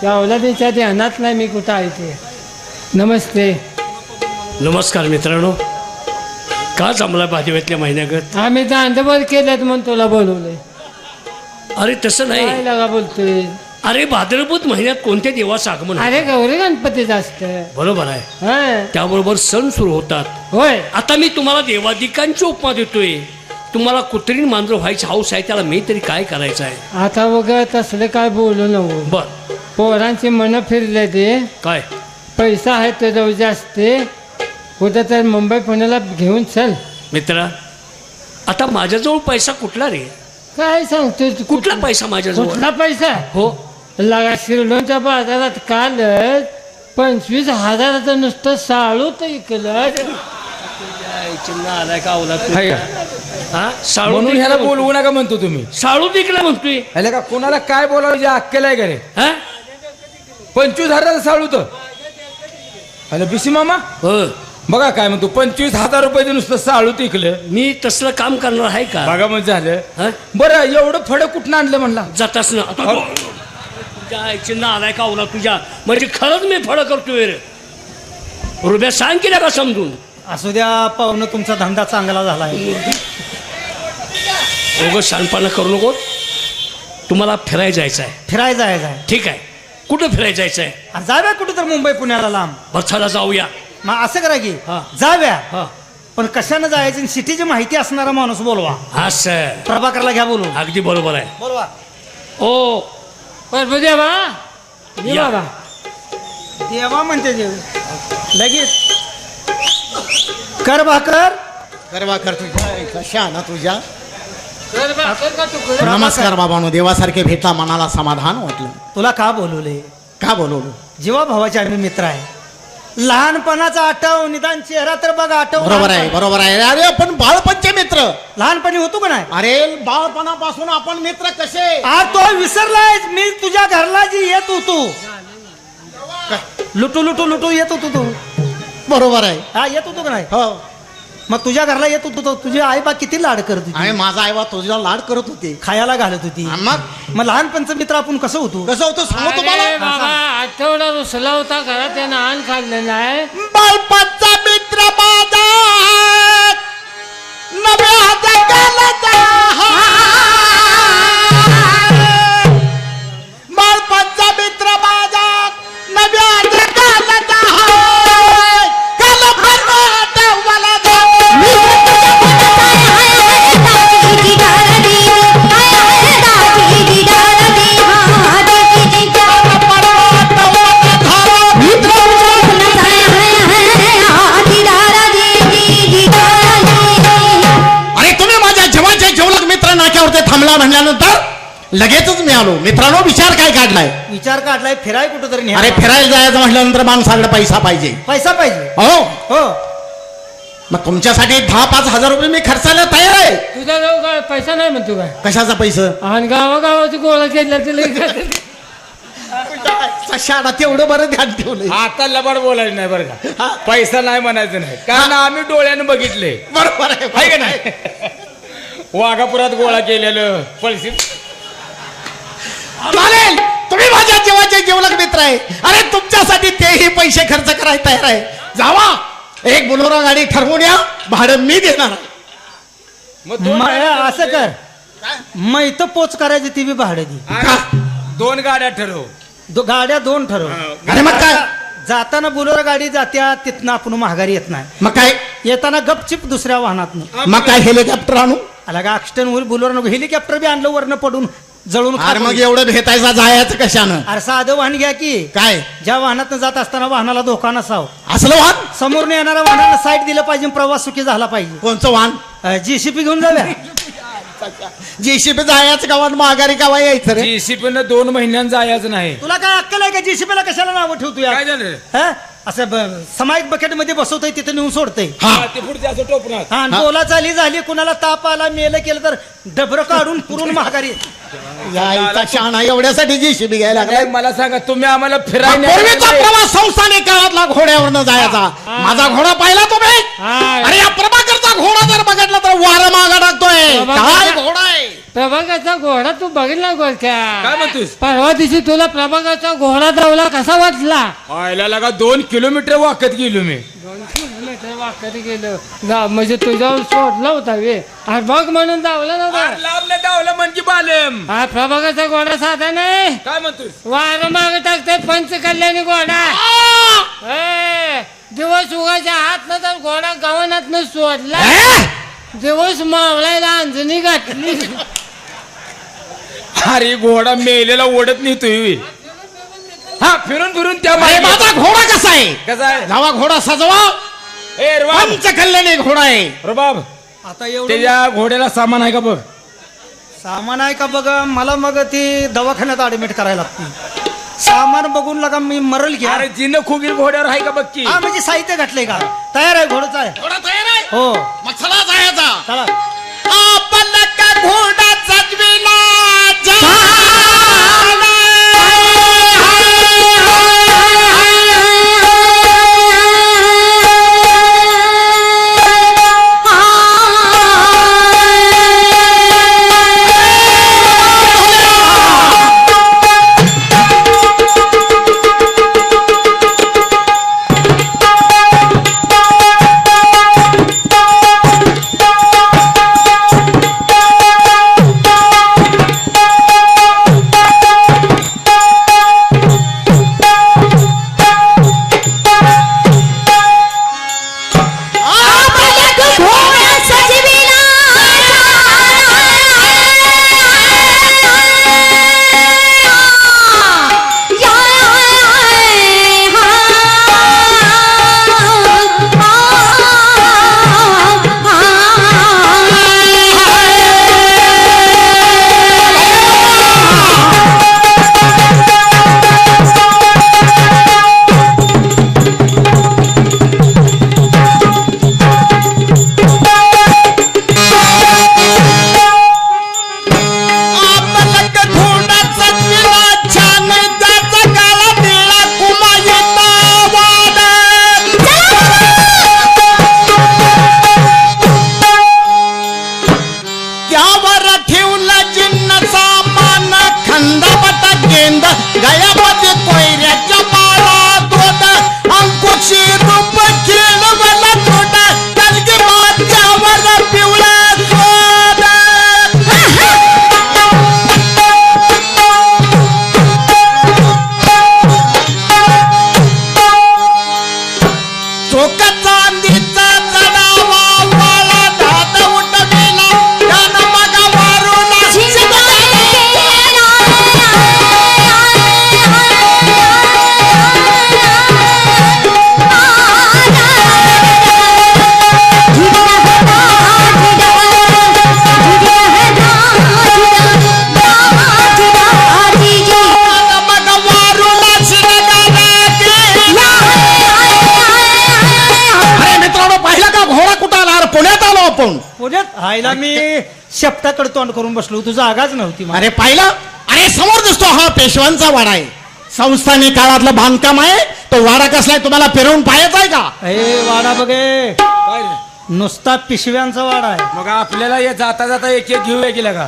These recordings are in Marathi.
त्या अवलादीच्या ध्यानात नाही मी कुठं आहे ते. नमस्ते. नमस्कार मित्रांनो. का जमला भाजवेतल्या महिन्यागत आम्ही तर अंधबोध केल्यात म्हणून तुला बोलवलंय. अरे तसं काय नाही लागा बोलतोय? अरे भाद्रपूत महिन्यात कोणत्या देवाचं आगमन आहे? अरे गौरी गणपतीच असतं बरोबर आहे. हा. त्याबरोबर सण सुरू होतात. होय. आता मी तुम्हाला देवादिकांची उपमा देतोय. तुम्हाला कुत्रीण मांजर व्हायची हाऊस आहे त्याला मी तरी काय करायचं आहे? आता बघ तसलं काय बोलू नको. बर. पोरांची मन फिरले ते. काय? पैसा आहे ते जाऊ जास्त. कुठं तर मुंबई पुण्याला घेऊन चल. मित्रा आता माझ्याजवळ पैसा कुठला रे? काय सांगतोय तू? कुठला पैसा माझ्याजवळ? कुठला पैसा? हो. लगा शिरडोनच्या बाजारात कालच पंचवीस हजाराचं नुसतं साळू तर इकलं आलाय का अवलाद तू? हाय का? हा? साळू म्हणून ह्याला. बोलवू नका म्हणतो तुम्ही. साळू विकला म्हणतोय. ह्याला का? कोणाला काय बोलावं जे अक्कल आहे का रे? हा? पंचवीस हजार साळू तर. हॅलो बिसी मामा हो. बघा काय म्हणतो पंचवीस हजार रुपयाचं नुसतं साळू तिकलं मी तसलं काम करणार आहे का? बघा म्हणजे झालं? बरं एवढं फड कुठनं आणलं म्हणला? जाताच ना. आता हो. आलाय का ओला तुझ्या? म्हणजे खरंच मी फळ करतोय रे. रुपया सांग की का समजून. असू द्या पाहुणं तुमचा धंदा चांगला झाला आहे. शानपणा करू नको. तुम्हाला फिरायला जायचं आहे. फिरायला जायचं आहे. ठीक आहे. कुठं फिरायला जायचं आहे आणि जाव्या कुठं तर मुंबई पुण्याला लांब. बर्थाला जाऊया. मग असं करा की हा. जाव्या. हा. पण कशानं जायचं सिटीची माहिती असणारा माणूस बोलवा. असं प्रभाकरला घ्या बोलून. अगदी बरोबर आहे. बोलवा. ओ देवा. ये. बाबा. देवा म्हणते देव. लगेच. कर भाकर. कर तुझ्या कशा ना तुझ्या. नमस्कार बाबांनो देवासारखे भेटला मनाला समाधान वाटलं. तुला का बोलवले? का बोलवलं? जीवा भावाचे आम्ही मित्र आहे. लहानपणाचा आठव निदान चेहरा तर बघा आठव बरोबर आहे बरोबर आहे. अरे आपण बाळपणचे मित्र. लहानपणी होतो का नाही? अरे बाळपणापासून आपण मित्र कसे? आज तो विसरलाय मी तुझ्या घरला जी येत होतो. लुटू लुटू लुटू येत होतो तू. बरोबर आहे. हा येत होतो का नाही? हो. मग तुझ्या घरला येत होतो तो तुझी आई बा किती लाड करत होती? आणि माझा आईबा तुझ्या लाड करत होते. खायला घालत होती. मग? मग लहानपणचं मित्र आपण कसं होतो? कसं होतं सांगू अरे तुम्हाला? बाबा आठवडा रुसला होता घरात त्यानं आण खाल्लं नाही बाळपणचा मित्र माझा. नव्या जगाला म्हणल्यानंतर लगेचच मी आलो मित्रांनो विचार काय काढलाय? विचार काढलाय फिराय कुठं तरी अरे फिरायला जायचं म्हटल्यानंतर माणसाकडे पैसा पाहिजे. पैसा पाहिजे. हो. हो. मग तुमच्यासाठी दहा पाच हजार रुपये मी खर्चायला तयार आहे. तुझा जाऊ काय पैसा नाही म्हणतो काय? कशाचा पैसा? आणि गावागावाची गोळा केला तिला शाळा तेवढं बरं ध्यान ठेवलंय. आता लबाड बोलायचं नाही बरं का? पैसा नाही म्हणायचं नाही. कारण आम्ही डोळ्यानं बघितले. बरोबर आहे आहे का नाही? वाघापुरात गोळा केलेलं. पैसे चालेल. तुम्ही माझ्या जीवाचे जेवलक मित्र आहे. अरे तुमच्यासाठी तेही पैसे खर्च करायला तयार आहे. जावा. एक बुलोरा गाडी ठरवून या. भाडं मी देणार. मग दोन असं कर. मग इथं पोच करायची ती बी भाडं दे. का? दोन गाड्या ठरव. दो- गाड्या दोन ठरव. अरे मग काय? जाताना बुलोर गाडी जात्या तिथनं आपण महागारी येत नाही. मग काय? येताना गपचिप दुसऱ्या वाहनातनं. मग काय? हेलिकॉप्टर आणू? आला का ऍक्सिडेंट होईल बुलोर नको हेलिकॉप्टर बी आणलं वरनं पडून जळून अरे मग. एवढं भेटायचा जायचं कशानं? अरे साधं वाहन घ्या की. काय? ज्या वाहनातनं जात असताना वाहनाला धोका नसाव. असलं वाहन? समोरने येणाऱ्या वाहनाला साईड दिलं पाहिजे प्रवास सुखी झाला पाहिजे. कोणचं वाहन? जीसीपी घेऊन जाव्या जेसीबी जायचं गावात माघारी गावा यायचं रे? जीसीपी न दोन महिन्यात जायचं नाही. तुला काय अक्कल आहे का? जीसीपीला कशाला नावं ठेवतो काय झालं? हा? असं समाईक बकेटमध्ये बसवतोय तिथे नेऊन सोडतंय. हा. हा, ते पुढचे असं टोपणात. हा आणि बोला चाली झाली कुणाला ताप आला मेलं केलं तर डबर काढून पुरून महागारी यायचा शहाणा एवढ्यासाठी जेसीबी घ्यायला लागलाय. नाही, मला सांगा तुम्ही आम्हाला फिरायला पूर्वीचा प्रवास संस्थाने काळातला घोड्यावरनं जायचा. माझा घोडा पाहिला तुम्ही? हा. अरे या प्रभाकरचा घोडा जर बघितला तर वारा मागा टाकतोय. काय घोडा आहे? प्रभागाचा घोडा तू बघितला काय म्हणतोस परवा दिवशी तुला प्रभागाचा घोडा धावला कसा वाटला? आयला लगा दोन किलोमीटर वाकत गेलो मी. दोन किलोमीटर वाकत गेलो. जा, म्हणजे तुझ्यावर सोडला होता वे. अरे बघ म्हणून धावला नव्हता लांब धावलं म्हणजे बालम. हा प्रभागाचा घोडा साधा नाही. काय म्हणतोस वार माग टाकते पंच कल्याणी घोडा ए, दिवस उगाच्या हात न तर घोडा गव्हाणात न सोडला दिवस मावळायला अंजनी घातली. अरे घोडा मेलेला ओढत नाही तुम्ही हा फिरून फिरून त्या अरे मागे. माझा घोडा कसा आहे? कसा आहे? जावा घोडा सजवा. ए रुबाब पंच कल्याणी घोडा आहे. रुबाब आता एवढं त्याच्या घोड्याला सामान आहे का बघ? सामान आहे का बघ? मला मग ती दवाखान्यात ऍडमिट करायला लागते सामान बघून लगा मी मरल घ्या. अरे जिन खुगीर घोड्यावर आहे का बघ की हा म्हणजे साहित्य घातलंय का? तयार आहे घोडच आहे. घोडा तयार आहे? हो. मग चला जायचा. चला. आपण का घोडा आपण. पुण्यात आईला मी शेपटाकडे तोंड करून बसलो. तुझा आगाच नव्हती मला. अरे पाहिलं? अरे समोर दिसतो हा पेशवांचा वाडा आहे. संस्थानी काळातलं बांधकाम आहे. तो वाडा कसलाय तुम्हाला फिरवून पाहायचा आहे का? ए वाडा बघे. काय रे? नुसता पिशव्यांचा वाडा आहे. मग आपल्याला हे जाता जाता एक एक घेऊया गेला का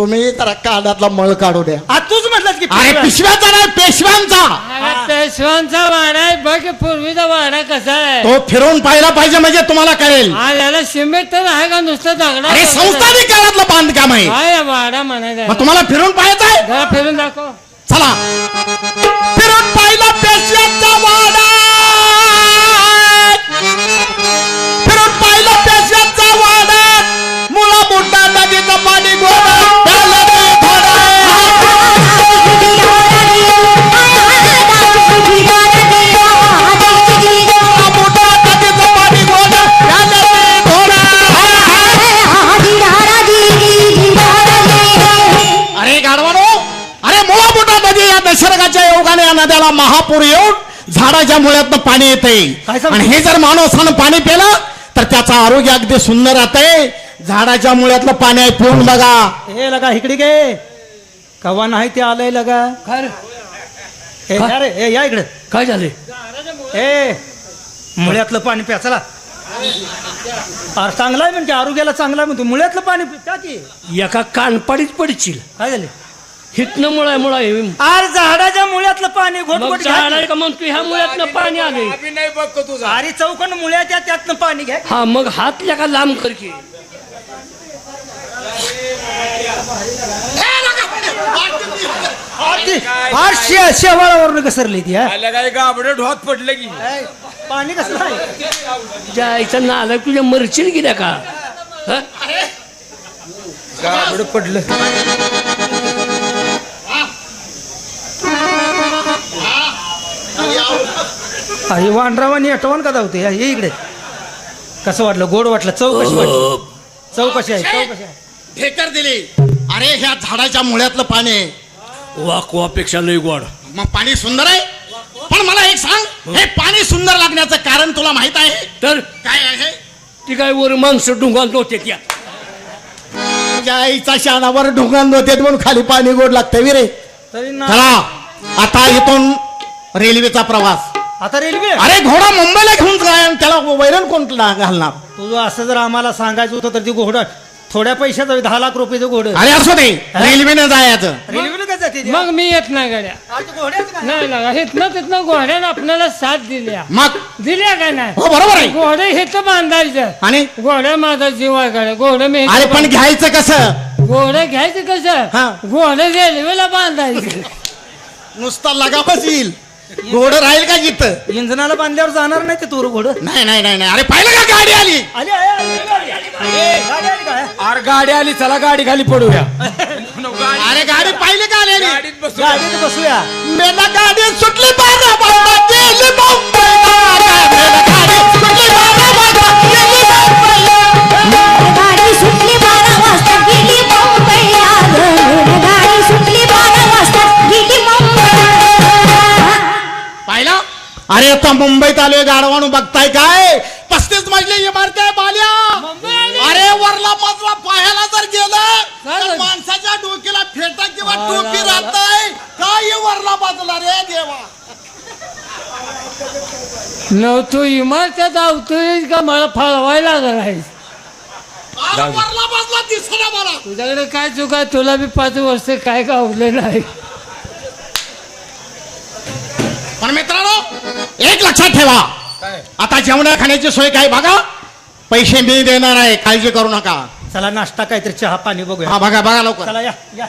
तुम्ही तर काळातला मळ काढू द्या. आ, तूच म्हटलं की अरे पिशव्या. पिशव्याचा नाही पेशव्यांचा. अरे पेशवांचा वाडा आहे. बघ पूर्वीचा वाडा कसा आहे. तो फिरवून पाहिला पाहिजे म्हणजे तुम्हाला कळेल. हा याला सिमेंट तर आहे का? नुसतं दगडा अरे संस्थानी काळातलं बांधकाम आहे. काय वाडा म्हणायचा? मग तुम्हाला फिरून पाहायचं आहे? जरा फिरून दाखव. चला. फिरून पाहिला पेशव्यांचा वाडा. महापूर येऊन झाडाच्या मुळ्यातनं पाणी येते? आणि हे जर माणसानं पाणी पिलं तर त्याचं आरोग्य अगदी सुंदर राहतंय. झाडाच्या मुळ्यातलं पाणी आहे पिऊन बघा. हे लगा इकडे गे कवा नाही ते आलंय लगा. काय रे? ए, या रे ए, या इकडे. काय झाले? ए मुळ्यातलं पाणी प्या चला. अरे चांगला आहे म्हणते आरोग्याला चांगला आहे म्हणतो. मुळ्यातलं पाणी प्या की. एका कानपाडीत पडशील. काय झाले? हितनं मुळा मुळा आहे. अरे झाडाच्या मुळ्यातलं पाणी घोट मग की. का म्हणतो ह्या मुळ्यातनं पाणी आले आम्ही नाही बघतो तुझा अरे चौकन मुळ्याच्या त्यातनं पाणी घ्या हा मग हात का लांब कर की शे शेवाळावरून घसरली ती हा आल्या काय गाबडं ढोत पडलं की काय? पाणी कसं आहे जायचा नाला तुझ्या मरशील गेल्या का हा? गाबडं पडलं अरे वांड्रावानी आठवण का धावते? हे इकडे. कसं वाटलं? गोड वाटलं? चौकशी वाटली? चौकशी आहे चौकशी आहे. दिली. अरे ह्या झाडाच्या मुळ्यातलं पाणी. आहे. वाकवापेक्षा लय गोड. मग पाणी सुंदर आहे? पण मला एक सांग हे. पाणी सुंदर लागण्याचं कारण तुला माहीत आहे? तर? काय आहे? ती काय वर माणसं डुंगाल होते त्या. तुझ्या आईचा शानावर ढोंगान होते म्हणून खाली पाणी गोड लागतं विरे. तरी ना चला आता इथून रेल्वेचा प्रवास. आता रेल्वे. अरे घोडा मुंबईला घेऊन जाय आणि त्याला वैरण कोण घालणार? तुझं असं जर आम्हाला सांगायचं होतं तर ती घोडं थोड्या पैशाचं दहा लाख रुपयाचं घोडं. अरे असू दे रेल्वेने जायचं. रेल्वेनं काय जाते ती? मग मी येत नाही गाड्या. आज घोड्याचं काय? नाही लागा हिथनं तिथनं घोड्यानं आपल्याला साथ दिल्या. मग? दिल्या का नाही? हो बरोबर आहे. घोडे हिथं बांधायचं. आणि? घोड्या माझा जीव आहे गाड्या घोडं मी अरे पण घ्यायचं कसं? घोडं घ्यायचं हा. कसं घोडं रेल्वेला बांधायचं. नुसता लगावच येईल. घोडं राहील का जिथं? इंधनाला बांधल्यावर जाणार नाही ते तूर घोडं नाही नाही नाही नाही. अरे पाहिलं का गाडी आली? आली आहे, आली, आली, आली. गाडी आली काय? अरे गाडी आली चला गाडी खाली पडूया. अरे गाडी पाहिली का आली? गाडीत बसू गाडीत बसूया. मेला गाडी सुटली बारा आता मुंबईत आलोय गाडवाणू बघताय काय? पस्तीस मजली इमारत आहे बाल्या. अरे वरला मजला पाहायला जर गेलं तर? माणसाच्या डोक्याला फेटा किंवा टोपी राहताय. काय वरला बाजला रे देवा. नव्हतो इमारत्यात आवतोय का? मला फळवायला लागला आहे अरे वरला बाजला दिसला मला. तुझ्याकडे काय चुका तुला बी पाच वर्ष काय गावलं नाही पण मित्रांनो एक लक्षात ठेवा. आता जेवणा खाण्याची सोय काय बघा? पैसे मी देणार आहे. काळजी करू नका. चला नाश्ता काहीतरी चहा पाणी बघूया. हा बघा बघा लवकर. चला या या.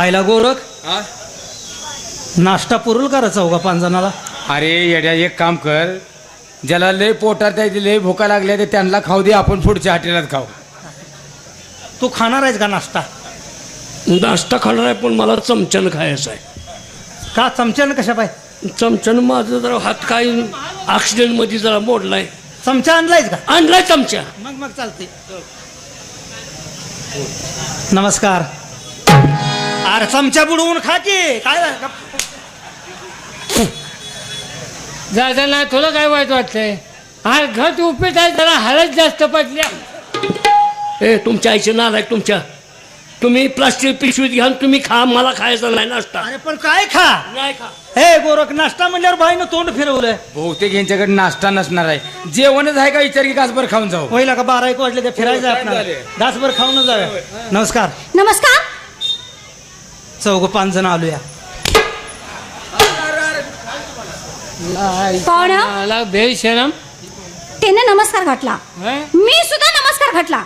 आयला गोरख? हा? नाश्ता पुरल का रे चौघा पाच जणाला अरे येड्या एक काम कर. ज्याला लय पोटात आहे लय भुका लागल्या ते त्यांना खाऊ दे आपण पुढच्या हॉटेलात खाऊ. तू खाणार आहेस का नाश्ता? नाश्ता खाणार आहे पण मला चमच्यानं खायचं आहे. का चमच्यानं कशा पाय चमच्यानं माझं जरा हात काय ऍक्सिडेंटमध्ये जरा मोडलाय. चमचा आणलायस का? आणलाय चमच्या मग मग चालते नमस्कार. अरे चमचा बुडवून खा की. काय झालं? नाही तुला काय वाईट वाटतंय हा घट उपीट आहे जरा हळद जास्त पडल्या ए तुमच्या आईचे आहे तुमच्या. तुम्ही प्लास्टिक पिशवीत घ्या आणि तुम्ही खा मला खायचा नाही नाश्ता. अरे पण काय खा? नाही खा. हे गोरख नाश्ता म्हणल्यावर बाईनं तोंड फिरवलंय. बहुतेक यांच्याकडे नाश्ता नसणार आहे. जेवणच आहे का? विचार की घासभर खाऊन जाऊ. होईल का? बारा एक वाजले ते फिरायचं आहे आपल्याला. घासभर खाऊन जाऊया. नमस्कार. नमस्कार. चौघ पाच जण आलोया. पाहुण्या मला बेशरम त्याने नमस्कार घातला? मी सुद्धा नमस्कार घातला.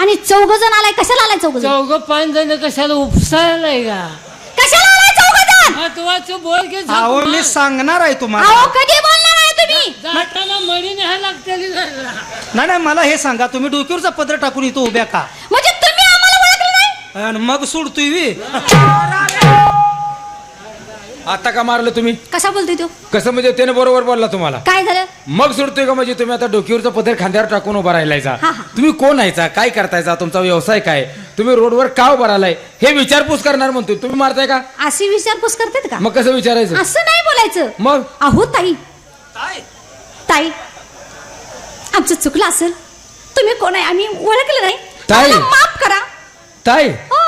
आणि चौघ जण आलाय कशाला आलाय चौघ जण? चौघ पाच जण कशाला उपसायलाय का? कशाला आलाय चौघ जण? महत्वाचं बोल की अहो मी सांगणार आहे तुम्हाला. अहो कधी बोलणार आहे तुम्ही? जाताना मडी न्यायला लागते नाही नाही मला हे सांगा तुम्ही डोक्यावरचा पत्र टाकून इथं उभ्या का? म्हणजे तुम्ही आम्हाला ओळखलं नाही? आणि मग सोडतोय वी आता का मारलं तुम्ही? कसा बोलतोय तो? कसं म्हणजे त्याने बरोबर बोलला तुम्हाला? काय झालं? मग सोडतोय का म्हणजे तुम्ही आता डोक्यावरचा पदर खांद्यावर टाकून उभा राहिलायचा? हा, हा. तुम्ही कोण आहेचा काय करतायचा तुमचा व्यवसाय काय? तुम्ही रोडवर का उभा राहिलाय? हे विचारपूस करणार म्हणतो तुम्ही मारताय का? अशी विचारपूस करतात का? मग कसं विचारायचं? असं नाही बोलायचं. मग? अहो ताई. ताई. आमचं चुकलं असेल. तुम्ही कोण आहे? आम्ही ओळखलं नाही. ताई. आम्हाला माफ करा. ताई. हो.